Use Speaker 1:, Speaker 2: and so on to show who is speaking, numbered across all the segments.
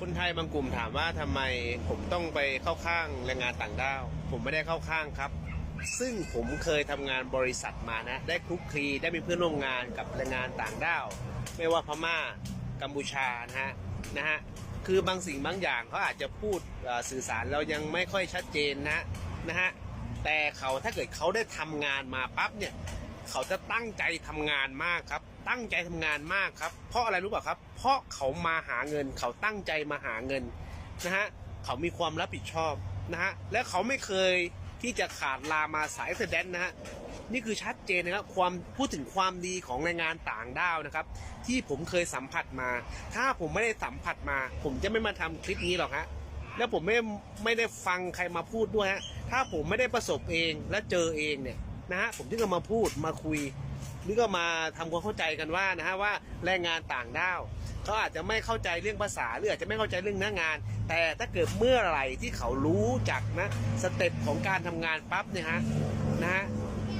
Speaker 1: คนไทยบางกลุ่มถามว่าทำไมผมต้องไปเข้าข้างแรงงานต่างด้าว ผมไม่ได้เข้าข้างครับ ซึ่งผมเคยทำงานบริษัทมานะ ได้คลุกคลีได้มีเพื่อนร่วมงานกับแรงงานต่างด้าว ไม่ว่าพม่ากัมพูชานะฮะนะฮะคือบางสิ่งบางอย่างเขาอาจจะพูดสื่อสารเรายังไม่ค่อยชัดเจนนะนะฮะแต่เขาถ้าเกิดเขาได้ทำงานมาปั๊บเนี่ย เขาจะตั้งใจทำงานมากครับ ตั้งใจทำงานมากครับ เพราะอะไรรู้ป่ะครับ เพราะเขามาหาเงิน เขาตั้งใจมาหาเงินนะฮะเขามีความรับผิดชอบนะฮะและเขาไม่เคยที่จะขาดลามาสายเสดนนะฮะนี่คือชัดเจนนะครับความพูดถึงความดีของแรงงานต่างด้าวนะครับ ที่ผมเคยสัมผัสมา ถ้าผมไม่ได้สัมผัสมา ผมจะไม่มาทำคลิปนี้หรอกฮะแล้วผมไม่ไม่ได้ฟังใครมาพูดด้วยฮะถ้าผมไม่ได้ประสบเองและเจอเองเนี่ย นะฮะผมถึงจะมาพูดมาคุยหรือก็มาทำความเข้าใจกันว่านะฮะว่าแรงงานต่างด้าวเขาอาจจะไม่เข้าใจเรื่องภาษาหรืออาจจะไม่เข้าใจเรื่องเนื้องาน แต่ถ้าเกิดเมื่อไหร่ที่เขารู้จักนะสเต็ปของการทำงานปั๊บเนี่ยฮะนะฮะ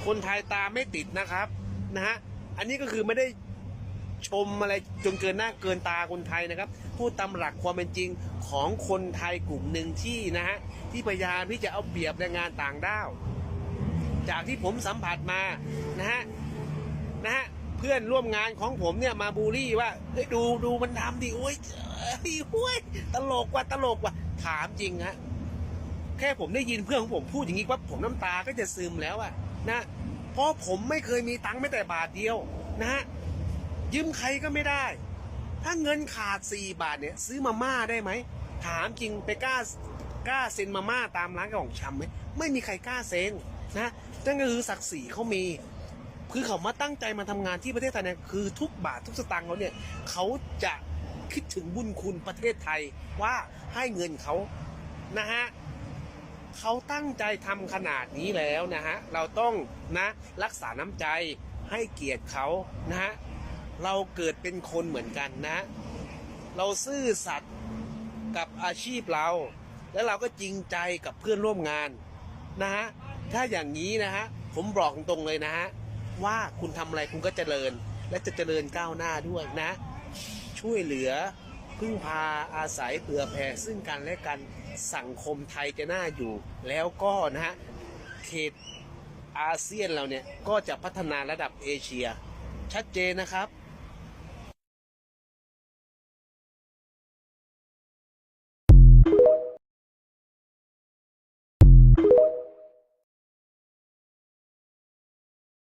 Speaker 1: คนไทยตาไม่ติดนะครับนะฮะอันนี้ก็คือไม่ได้ชมอะไรจนเกินหน้าเกินตาคนไทยนะครับ พูดตำหลักความเป็นจริงของคนไทยกลุ่มหนึ่งที่นะฮะที่พยายามที่จะเอาเปรียบแรงงานต่างด้าว จากที่ผมสัมผัสมานะฮะนะฮะเพื่อนร่วมงานของผมเนี่ยมาบูลลี่ว่าเฮ้ยดูดูมันทำดิโอ้ยเอ้ยโอ้ยตลกว่ะตลกว่ะถามจริงฮะแค่ผมได้ยินเพื่อนของผมพูดอย่างนี้ปั๊บผมน้ำตาก็จะซึมแล้วอะนะเพราะผมไม่เคยมีตังค์ไม่แต่บาทเดียวนะฮะยืมใครก็ไม่ได้ ถ้าเงินขาดสี่บาทเนี่ยซื้อมาม่าได้ไหมถามจริงไปกล้ากล้าเซ็นมาม่าตามร้านของชำไหมไม่มีใครกล้าเซ็น นะนั่นก็คือศักดิ์ศรีเขามี คือเขามาตั้งใจมาทำงานที่ประเทศไทยเนี่ยคือทุกบาททุกสตางค์เขาเนี่ยเขาจะคิดถึงบุญคุณประเทศไทยว่าให้เงินเขานะฮะเขาตั้งใจทำขนาดนี้แล้วนะฮะเราต้องนะรักษาน้ำใจให้เกียรติเขานะฮะเราเกิดเป็นคนเหมือนกันนะ เราซื่อสัตย์กับอาชีพเรา แล้วเราก็จริงใจกับเพื่อนร่วมงานนะฮะ ถ้าอย่างนี้นะฮะผมบอกตรงๆเลยนะฮะว่าคุณทำอะไรคุณก็เจริญ และจะเจริญก้าวหน้าด้วยนะ ช่วยเหลือพึ่งพาอาศัยเผื่อแผ่ซึ่งกันและกันสังคมไทยจะน่าอยู่ แล้วก็นะฮะเขตอาเซียนเราเนี่ยก็จะพัฒนาระดับเอเชีย ชัดเจนนะครับ